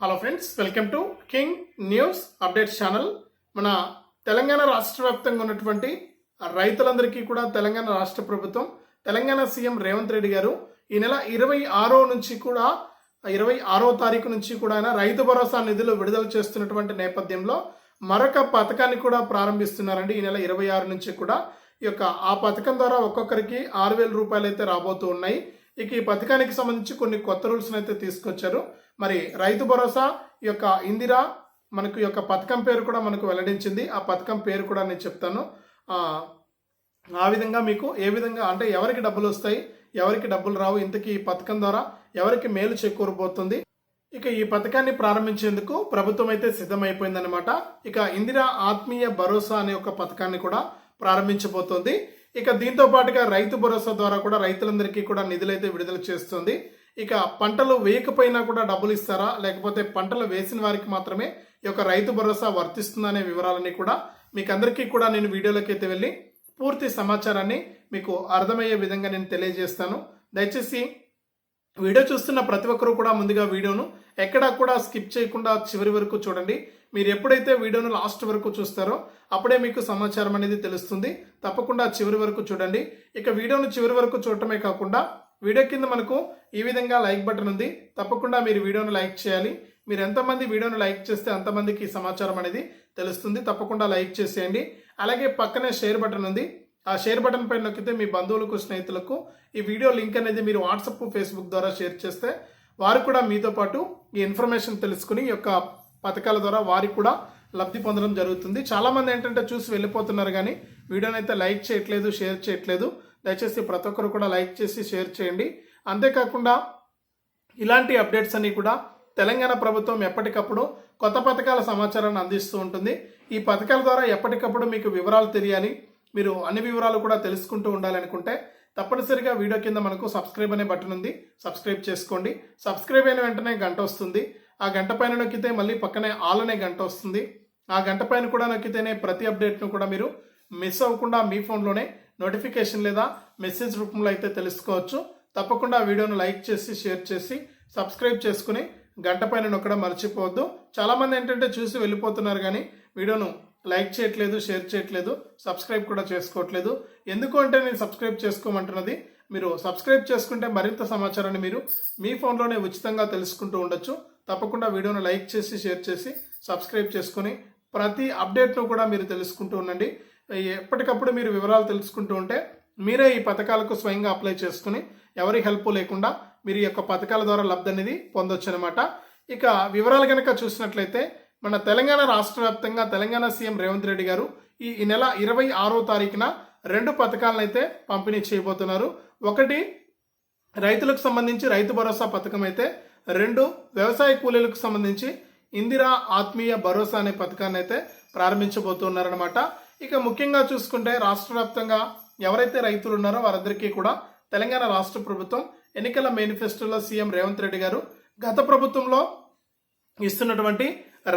Hello friends welcome to King News updates channel మన తెలంగాణ రాష్ట్ర వ్యాప్తంగా ఉన్నటువంటి రైతులందరికీ కూడా తెలంగాణ రాష్ట్ర ప్రభుత్వం తెలంగాణ సీఎం రేవంత్ రెడ్డి గారు ఈ నెల ఇరవై ఆరో నుంచి కూడా ఇరవై ఆరో తారీఖు నుంచి కూడా ఆయన రైతు భరోసా నిధులు విడుదల చేస్తున్నటువంటి నేపథ్యంలో మరొక పథకాన్ని కూడా ప్రారంభిస్తున్నారండి. ఈ నెల ఇరవై ఆరు నుంచి కూడా ఈ యొక్క ఆ పథకం ద్వారా ఒక్కొక్కరికి ఆరు వేల రూపాయలు అయితే రాబోతూ ఉన్నాయి. ఇక ఈ పథకానికి సంబంధించి కొన్ని కొత్త రూల్స్ అయితే తీసుకొచ్చారు. మరి రైతు భరోసా ఈ యొక్క ఇందిరా మనకు యొక్క పథకం పేరు కూడా మనకు వెల్లడించింది. ఆ పథకం పేరు కూడా నేను చెప్తాను. ఆ, ఆ విధంగా మీకు ఏ విధంగా అంటే ఎవరికి డబ్బులు వస్తాయి ఎవరికి డబ్బులు రావు ఇంతకీ ఈ పథకం ద్వారా ఎవరికి మేలు చేకూరబోతుంది. ఇక ఈ పథకాన్ని ప్రారంభించేందుకు ప్రభుత్వం అయితే సిద్ధమైపోయిందనమాట ఇక ఇందిరా ఆత్మీయ భరోసా అనే ఒక పథకాన్ని కూడా ప్రారంభించబోతోంది. ఇక దీంతో పాటుగా రైతు భరోసా ద్వారా కూడా రైతులందరికీ కూడా నిధులైతే విడుదల చేస్తుంది. ఇక పంటలు వేయకపోయినా కూడా డబ్బులు ఇస్తారా? లేకపోతే పంటలు వేసిన వారికి మాత్రమే ఈ యొక్క రైతు భరోసా వర్తిస్తుందనే వివరాలన్నీ కూడా మీకు అందరికీ కూడా నేను వీడియోలోకి అయితే వెళ్ళి పూర్తి సమాచారాన్ని మీకు అర్థమయ్యే విధంగా నేను తెలియజేస్తాను. దయచేసి వీడియో చూస్తున్న ప్రతి ఒక్కరూ కూడా ముందుగా వీడియోను ఎక్కడా కూడా స్కిప్ చేయకుండా చివరి వరకు చూడండి. మీరు ఎప్పుడైతే వీడియోను లాస్ట్ వరకు చూస్తారో అప్పుడే మీకు సమాచారం అనేది తెలుస్తుంది. తప్పకుండా చివరి వరకు చూడండి. ఇక వీడియోను చివరి వరకు చూడటమే కాకుండా వీడియో కింద మనకు ఈ విధంగా లైక్ బటన్ ఉంది. తప్పకుండా మీరు వీడియోను లైక్ చేయాలి. మీరు ఎంతమంది వీడియోను లైక్ చేస్తే అంతమందికి సమాచారం అనేది తెలుస్తుంది. తప్పకుండా లైక్ చేసేయండి. అలాగే పక్కనే షేర్ బటన్ ఉంది. ఆ షేర్ బటన్ పైన నొక్కితే మీ బంధువులకు స్నేహితులకు ఈ వీడియో లింక్ అనేది మీరు వాట్సాప్ ఫేస్బుక్ ద్వారా షేర్ చేస్తే వారు కూడా మీతో పాటు ఈ ఇన్ఫర్మేషన్ తెలుసుకుని ఈ యొక్క పథకాల ద్వారా వారికి కూడా లబ్ధి పొందడం జరుగుతుంది. చాలామంది ఏంటంటే చూసి వెళ్ళిపోతున్నారు కానీ వీడియోనైతే అయితే లైక్ చేయట్లేదు షేర్ చేయట్లేదు. దయచేసి ప్రతి ఒక్కరు కూడా లైక్ చేసి షేర్ చేయండి. అంతేకాకుండా ఇలాంటి అప్డేట్స్ అన్నీ కూడా తెలంగాణ ప్రభుత్వం ఎప్పటికప్పుడు కొత్త పథకాల సమాచారాన్ని అందిస్తూ ఉంటుంది. ఈ పథకాల ద్వారా ఎప్పటికప్పుడు మీకు వివరాలు తెలియాలి. మీరు అన్ని వివరాలు కూడా తెలుసుకుంటూ ఉండాలనుకుంటే తప్పనిసరిగా వీడియో కింద మనకు సబ్స్క్రైబ్ అనే బటన్ ఉంది. సబ్స్క్రైబ్ చేసుకోండి. సబ్స్క్రైబ్ అయిన వెంటనే గంట వస్తుంది. ఆ గంట పైన నొక్కితే మళ్ళీ పక్కనే ఆల్ అనే గంట వస్తుంది. ఆ గంట పైన కూడా నొక్కితేనే ప్రతి అప్డేట్ను కూడా మీరు మిస్ అవ్వకుండా మీ ఫోన్లోనే నోటిఫికేషన్ లేదా మెసేజ్ రూపంలో అయితే తెలుసుకోవచ్చు. తప్పకుండా వీడియోను లైక్ చేసి షేర్ చేసి సబ్స్క్రైబ్ చేసుకుని గంట పైన నొక్కడం మర్చిపోవద్దు. చాలామంది ఏంటంటే చూసి వెళ్ళిపోతున్నారు కానీ వీడియోను లైక్ చేయట్లేదు షేర్ చేయట్లేదు సబ్స్క్రైబ్ కూడా చేసుకోవట్లేదు. ఎందుకు అంటే నేను సబ్స్క్రైబ్ చేసుకోమంటున్నది? మీరు సబ్స్క్రైబ్ చేసుకుంటే మరింత సమాచారాన్ని మీరు మీ ఫోన్లోనే ఉచితంగా తెలుసుకుంటూ ఉండొచ్చు. తప్పకుండా వీడియోను లైక్ చేసి షేర్ చేసి సబ్స్క్రైబ్ చేసుకుని ప్రతి అప్డేట్ను కూడా మీరు తెలుసుకుంటూ ఉండండి. ఎప్పటికప్పుడు మీరు వివరాలు తెలుసుకుంటూ ఉంటే మీరే ఈ పథకాలకు స్వయంగా అప్లై చేసుకుని ఎవరి హెల్ప్ లేకుండా మీరు ఈ యొక్క పథకాల ద్వారా లబ్ధి అనేది పొందొచ్చు అనమాట ఇక వివరాలు కనుక చూసినట్లయితే మన తెలంగాణ రాష్ట్ర వ్యాప్తంగా తెలంగాణ సీఎం రేవంత్ రెడ్డి గారు ఈ నెల ఇరవై ఆరో తారీఖున రెండు పథకాలను అయితే పంపిణీ చేయబోతున్నారు. ఒకటి రైతులకు సంబంధించి రైతు భరోసా పథకం అయితే రెండు వ్యవసాయ కూలీలకు సంబంధించి ఇందిరా ఆత్మీయ భరోసా అనే పథకాన్ని అయితే ప్రారంభించబోతున్నారనమాట. ఇక ముఖ్యంగా చూసుకుంటే రాష్ట్ర వ్యాప్తంగా ఎవరైతే రైతులు ఉన్నారో వారందరికీ కూడా తెలంగాణ రాష్ట్ర ప్రభుత్వం ఎన్నికల మేనిఫెస్టోలో సీఎం రేవంత్ రెడ్డి గారు గత ప్రభుత్వంలో ఇస్తున్నటువంటి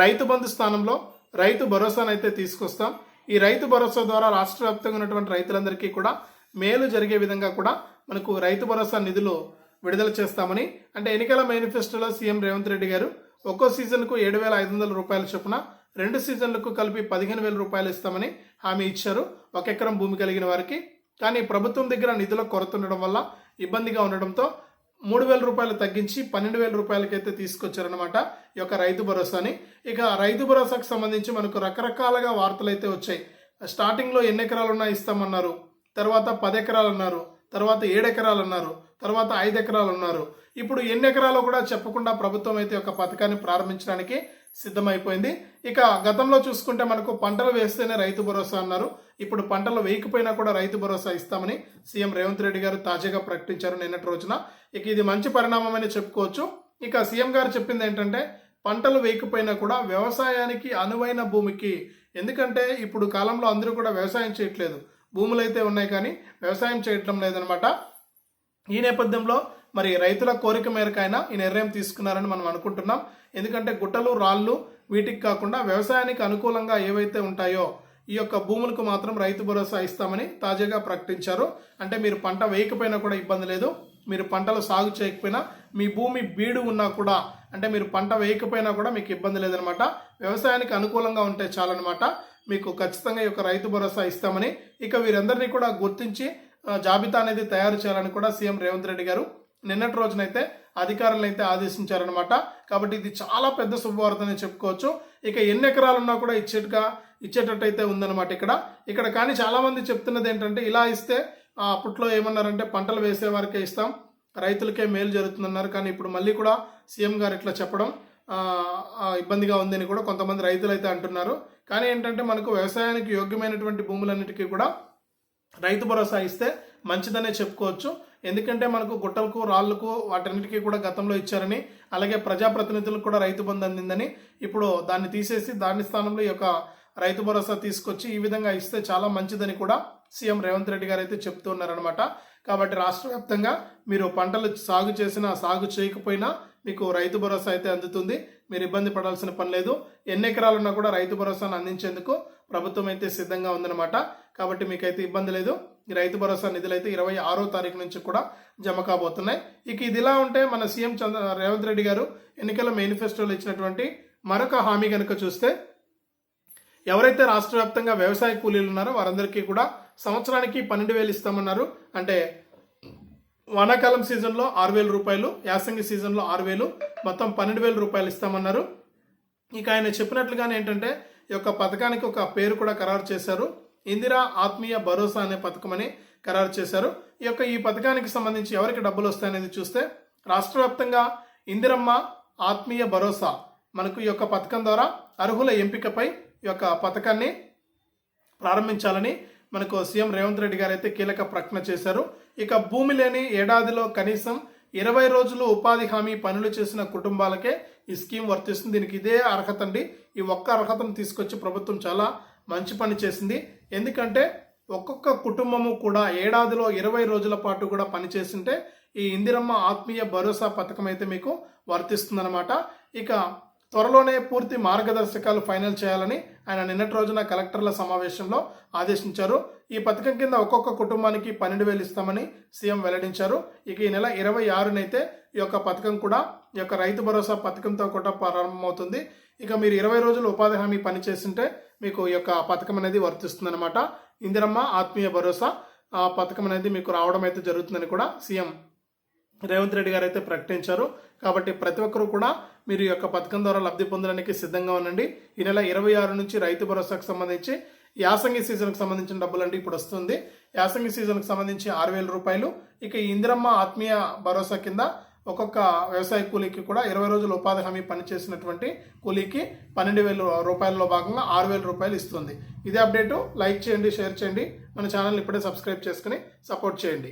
రైతు బంధు స్థానంలో రైతు భరోసాను అయితే తీసుకొస్తాం. ఈ రైతు భరోసా ద్వారా రాష్ట్ర వ్యాప్తంగా ఉన్నటువంటి రైతులందరికీ కూడా మేలు జరిగే విధంగా కూడా మనకు రైతు భరోసా నిధులు విడుదల చేస్తామని అంటే ఎన్నికల మేనిఫెస్టోలో సీఎం రేవంత్ రెడ్డి గారు ఒక్కో సీజన్కు ఏడు వేల ఐదు వందల రూపాయల చొప్పున రెండు సీజన్లకు కలిపి పదిహేను వేల రూపాయలు ఇస్తామని హామీ ఇచ్చారు. ఒక ఎకరం భూమి కలిగిన వారికి. కానీ ప్రభుత్వం దగ్గర నిధుల కొరత ఉండడం వల్ల ఇబ్బందిగా ఉండడంతో మూడు వేల రూపాయలు తగ్గించి పన్నెండు వేల రూపాయలకైతే తీసుకొచ్చారనమాట ఈ యొక్క రైతు భరోసాని. ఇక రైతు భరోసాకు సంబంధించి మనకు రకరకాలుగా వార్తలు అయితే వచ్చాయి. స్టార్టింగ్లో ఎన్ని ఎకరాలు ఉన్నా ఇస్తామన్నారు. తర్వాత పది ఎకరాలు అన్నారు తర్వాత ఏడు ఎకరాలు అన్నారు తర్వాత ఐదు ఎకరాలు ఉన్నారు ఇప్పుడు ఎన్ని ఎకరాలు కూడా చెప్పకుండా ప్రభుత్వం అయితే ఒక పథకాన్ని ప్రారంభించడానికి సిద్ధమైపోయింది. ఇక గతంలో చూసుకుంటే మనకు పంటలు వేస్తేనే రైతు భరోసా అన్నారు. ఇప్పుడు పంటలు వేయకపోయినా కూడా రైతు భరోసా ఇస్తామని సీఎం రేవంత్ రెడ్డి గారు తాజాగా ప్రకటించారు నిన్నటి రోజున. ఇక ఇది మంచి పరిణామమని చెప్పుకోవచ్చు. ఇక సీఎం గారు చెప్పింది ఏంటంటే పంటలు వేయకపోయినా కూడా వ్యవసాయానికి అనువైన భూమికి. ఎందుకంటే ఇప్పుడు కాలంలో అందరూ కూడా వ్యవసాయం చేయట్లేదు. భూములు అయితే ఉన్నాయి కానీ వ్యవసాయం చేయటం లేదనమాట. ఈ నేపథ్యంలో మరి రైతుల కోరిక మేరకు అయినా ఈ నిర్ణయం తీసుకున్నారని మనం అనుకుంటున్నాం. ఎందుకంటే గుట్టలు రాళ్ళు వీటికి కాకుండా వ్యవసాయానికి అనుకూలంగా ఏవైతే ఉంటాయో ఈ యొక్క భూములకు మాత్రం రైతు భరోసా ఇస్తామని తాజాగా ప్రకటించారు. అంటే మీరు పంట వేయకపోయినా కూడా ఇబ్బంది లేదు. మీరు పంటలు సాగు చేయకపోయినా మీ భూమి బీడు ఉన్నా కూడా అంటే మీరు పంట వేయకపోయినా కూడా మీకు ఇబ్బంది లేదనమాట. వ్యవసాయానికి అనుకూలంగా ఉంటే చాలన్నమాట మీకు ఖచ్చితంగా ఈ యొక్క రైతు భరోసా ఇస్తామని ఇక వీరందరినీ కూడా గుర్తించి జాబితా అనేది తయారు చేయాలని కూడా సీఎం రేవంత్ రెడ్డి గారు నిన్నటి రోజునైతే అధికారులు అయితే ఆదేశించారనమాట కాబట్టి ఇది చాలా పెద్ద శుభవార్తనే చెప్పుకోవచ్చు. ఇక ఎన్ని ఎకరాలున్నా కూడా ఇచ్చేట్టుగా ఇచ్చేటట్టు అయితే ఉందన్నమాట ఇక్కడ. ఇక్కడ కానీ చాలామంది చెప్తున్నది ఏంటంటే ఇలా ఇస్తే అప్పట్లో ఏమన్నారంటే పంటలు వేసే వారికే ఇస్తాం రైతులకే మేలు జరుగుతుందన్నారు. కానీ ఇప్పుడు మళ్ళీ కూడా సీఎం గారు ఇట్లా చెప్పడం ఇబ్బందిగా ఉందని కూడా కొంతమంది రైతులు అయితే అంటున్నారు. కానీ ఏంటంటే మనకు వ్యవసాయానికి యోగ్యమైనటువంటి భూములన్నిటికీ కూడా రైతు భరోసా ఇస్తే మంచిదనే చెప్పుకోవచ్చు. ఎందుకంటే మనకు గుట్టలకు రాళ్ళకు వాటన్నిటికీ కూడా గతంలో ఇచ్చారని అలాగే ప్రజాప్రతినిధులకు కూడా రైతు బంధు అందిందని ఇప్పుడు దాన్ని తీసేసి దాని స్థానంలో ఈ యొక్క రైతు భరోసా తీసుకొచ్చి ఈ విధంగా ఇస్తే చాలా మంచిదని కూడా సీఎం రేవంత్ రెడ్డి గారు అయితే చెప్తున్నారనమాట కాబట్టి రాష్ట్ర వ్యాప్తంగా మీరు పంటలు సాగు చేసినా సాగు చేయకపోయినా మీకు రైతు భరోసా అయితే అందుతుంది. మీరు ఇబ్బంది పడాల్సిన పని లేదు. ఎన్ని ఎకరాలున్నా కూడా రైతు భరోసాను అందించేందుకు ప్రభుత్వం అయితే సిద్ధంగా ఉందన్నమాట. కాబట్టి మీకైతే ఇబ్బంది లేదు. ఈ రైతు భరోసా నిధులు అయితే ఇరవై ఆరో తారీఖు నుంచి కూడా జమ కాబోతున్నాయి. ఇక ఇది ఇలా ఉంటే మన సీఎం చంద్ర రేవంత్ రెడ్డి గారు ఎన్నికల మేనిఫెస్టోలో ఇచ్చినటువంటి మరొక హామీ కనుక చూస్తే ఎవరైతే రాష్ట్ర వ్యాప్తంగా వ్యవసాయ కూలీలు ఉన్నారో వారందరికీ కూడా సంవత్సరానికి పన్నెండు వేలు ఇస్తామన్నారు. అంటే వానాకాలం సీజన్లో ఆరు వేల రూపాయలు యాసంగి సీజన్లో ఆరు వేలు మొత్తం పన్నెండు వేల రూపాయలు ఇస్తామన్నారు. ఇక ఆయన చెప్పినట్లుగానే ఏంటంటే ఈ యొక్క పథకానికి ఒక పేరు కూడా ఖరారు చేశారు. ఇందిరా ఆత్మీయ భరోసా అనే పథకం అని ఖరారు చేశారు. ఈ యొక్క ఈ పథకానికి సంబంధించి ఎవరికి డబ్బులు వస్తాయనేది చూస్తే రాష్ట్ర వ్యాప్తంగా ఇందిరమ్మ ఆత్మీయ భరోసా మనకు ఈ యొక్క పథకం ద్వారా అర్హుల ఎంపికపై ఈ యొక్క పథకాన్ని ప్రారంభించాలని మనకు సీఎం రేవంత్ రెడ్డి గారు అయితే కీలక ప్రకటన చేశారు. ఇక భూమి లేని ఏడాదిలో కనీసం ఇరవై రోజులు ఉపాధి హామీ పనులు చేసిన కుటుంబాలకే ఈ స్కీమ్ వర్తిస్తుంది. దీనికి ఇదే అర్హత అండి. ఈ ఒక్క అర్హతను తీసుకొచ్చి ప్రభుత్వం చాలా మంచి పని చేసింది. ఎందుకంటే ఒక్కొక్క కుటుంబము కూడా ఏడాదిలో ఇరవై రోజుల పాటు కూడా పనిచేస్తుంటే ఈ ఇందిరమ్మ ఆత్మీయ భరోసా పథకం అయితే మీకు వర్తిస్తుందన్నమాట. ఇక త్వరలోనే పూర్తి మార్గదర్శకాలు ఫైనల్ చేయాలని ఆయన నిన్నటి రోజున కలెక్టర్ల సమావేశంలో ఆదేశించారు. ఈ పథకం కింద ఒక్కొక్క కుటుంబానికి పన్నెండు వేలు ఇస్తామని సీఎం వెల్లడించారు. ఇక ఈ నెల ఇరవై ఆరునైతే ఈ యొక్క పథకం కూడా ఈ యొక్క రైతు భరోసా పథకంతో కూడా ప్రారంభమవుతుంది. ఇక మీరు ఇరవై రోజులు ఉపాధి హామీ పని మీకు ఈ యొక్క పథకం అనేది వర్తిస్తుందన్నమాట. ఇందిరమ్మ ఆత్మీయ భరోసా ఆ పథకం అనేది మీకు రావడం అయితే జరుగుతుందని కూడా సీఎం రేవంత్ రెడ్డి గారు అయితే ప్రకటించారు. కాబట్టి ప్రతి ఒక్కరూ కూడా మీరు ఈ యొక్క పథకం ద్వారా లబ్ధి పొందడానికి సిద్ధంగా ఉండండి. ఈ నెల ఇరవై ఆరు నుంచి రైతు భరోసాకు సంబంధించి యాసంగి సీజన్కి సంబంధించిన డబ్బులు అంటే ఇప్పుడు వస్తుంది. యాసంగి సీజన్కి సంబంధించి ఆరు వేల రూపాయలు. ఇక ఇందిరమ్మ ఆత్మీయ భరోసా కింద ఒక్కొక్క వ్యవసాయ కూలీకి కూడా ఇరవై రోజులు ఉపాధి హామీ పనిచేసినటువంటి కూలీకి పన్నెండు వేల రూపాయలలో భాగంగా ఆరు వేల రూపాయలు ఇస్తుంది. ఇదే అప్డేటు లైక్ చేయండి షేర్ చేయండి. మన ఛానల్ ఇప్పుడే సబ్స్క్రైబ్ చేసుకుని సపోర్ట్ చేయండి.